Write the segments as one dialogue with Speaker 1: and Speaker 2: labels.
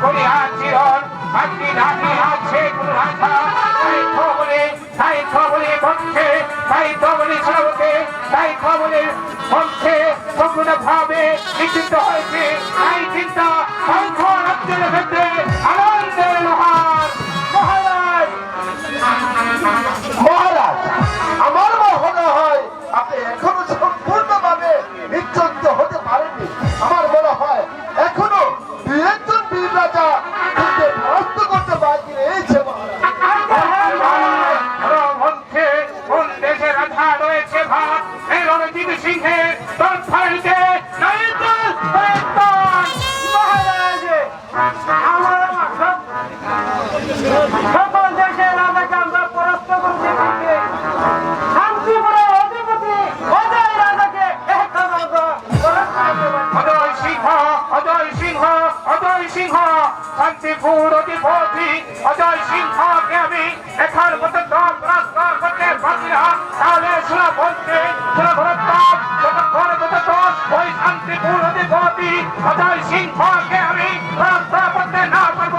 Speaker 1: আজকে রাতে আছে কোনো রাধা তাই খবরে তাই খবরে বলছে তাই খবরে সবকে তাই খবরে বলছে সম্পূর্ণ ভাবে নিশ্চিত হয়েছে। তাই চিন্তা সংখ্যা রাজ্যের ক্ষেত্রে আনন্দের অজয় সিংহকে আমি এখন পর্যন্ত পরাস্ত করতে পারছি না তাহলে শোনা বলছে শোনা ভরতাম যতক্ষণ পর্যন্ত ওই শান্তিপুর অধিপতি অজয় সিংহকে আমি পরাস্ত করতে না পারব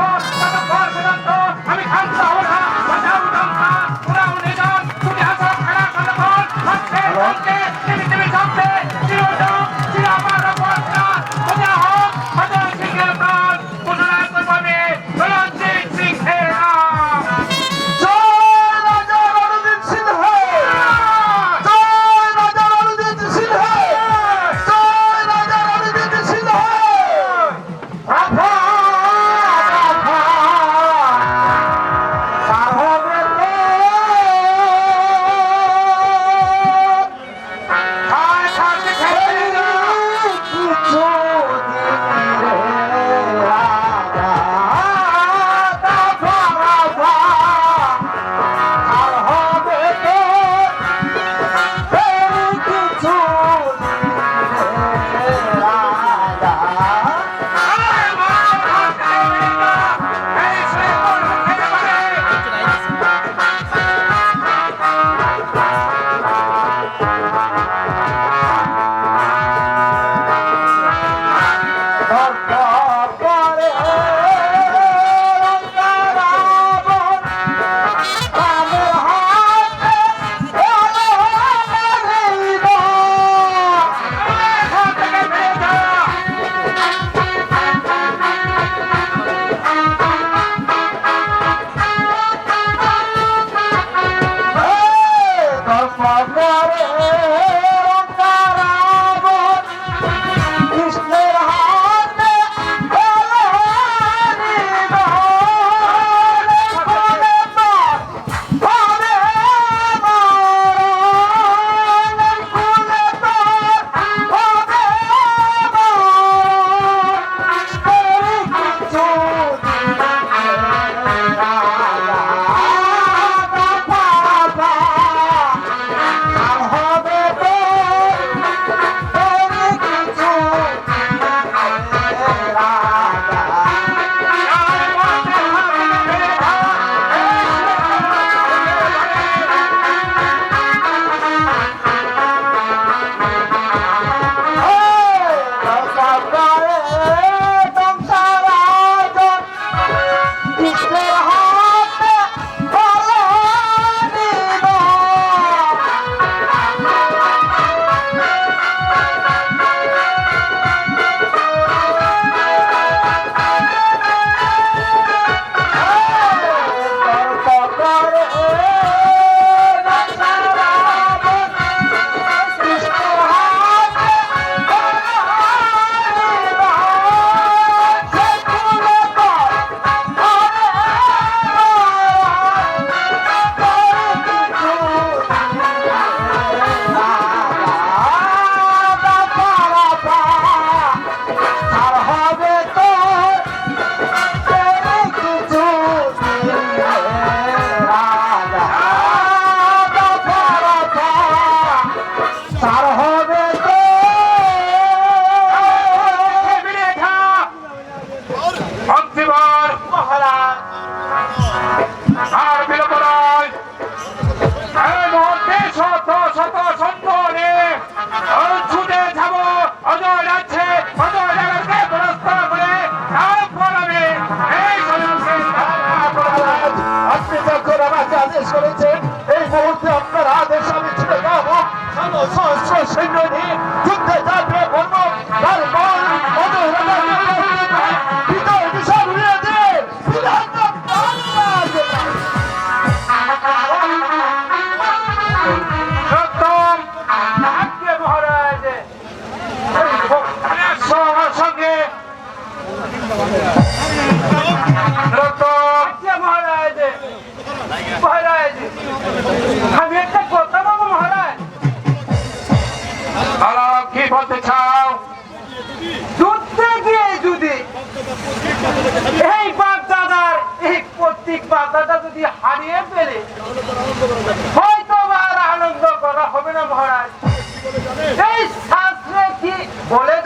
Speaker 2: মাথাটা যদি হারিয়ে ফেলে হয়তো আর আনন্দ করা হবে না মহারাজ। এই শাস্ত্রে কি বলে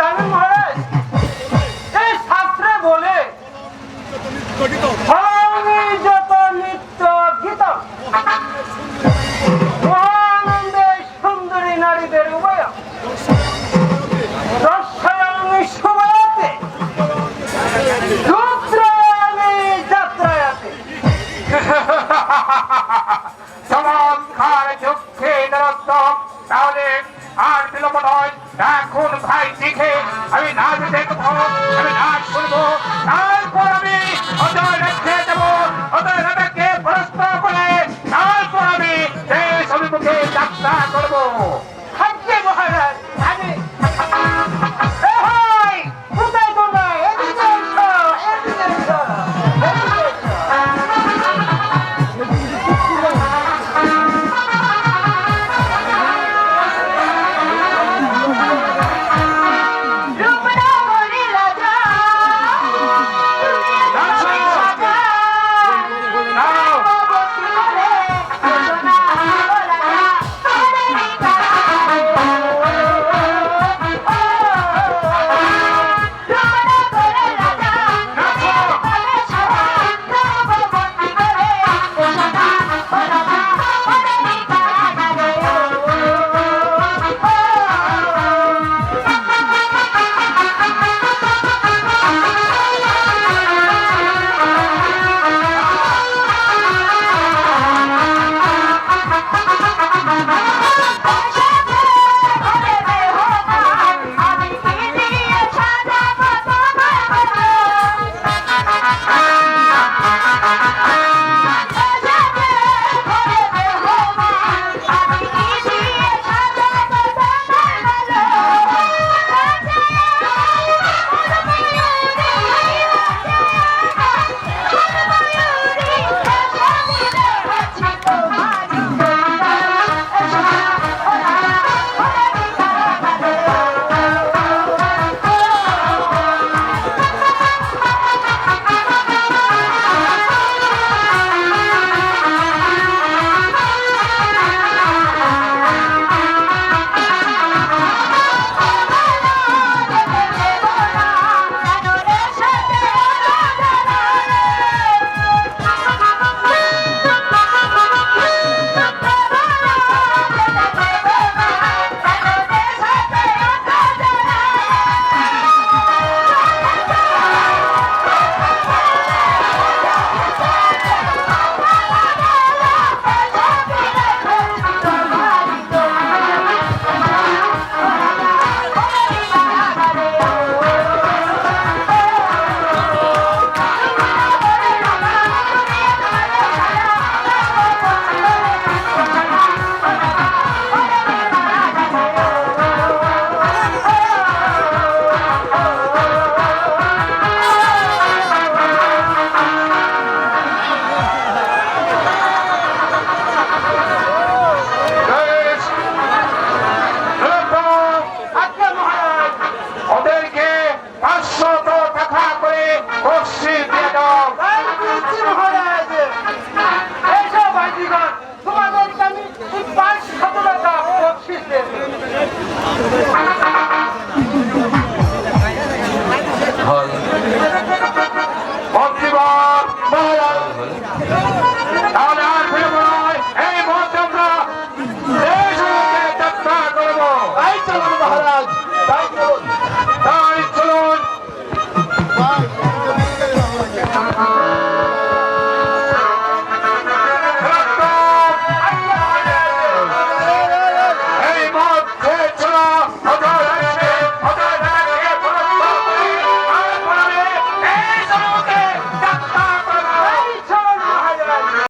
Speaker 1: அவை நாடு
Speaker 3: சேர்க்க போவோம் அவை நாடு Tá
Speaker 1: Vai,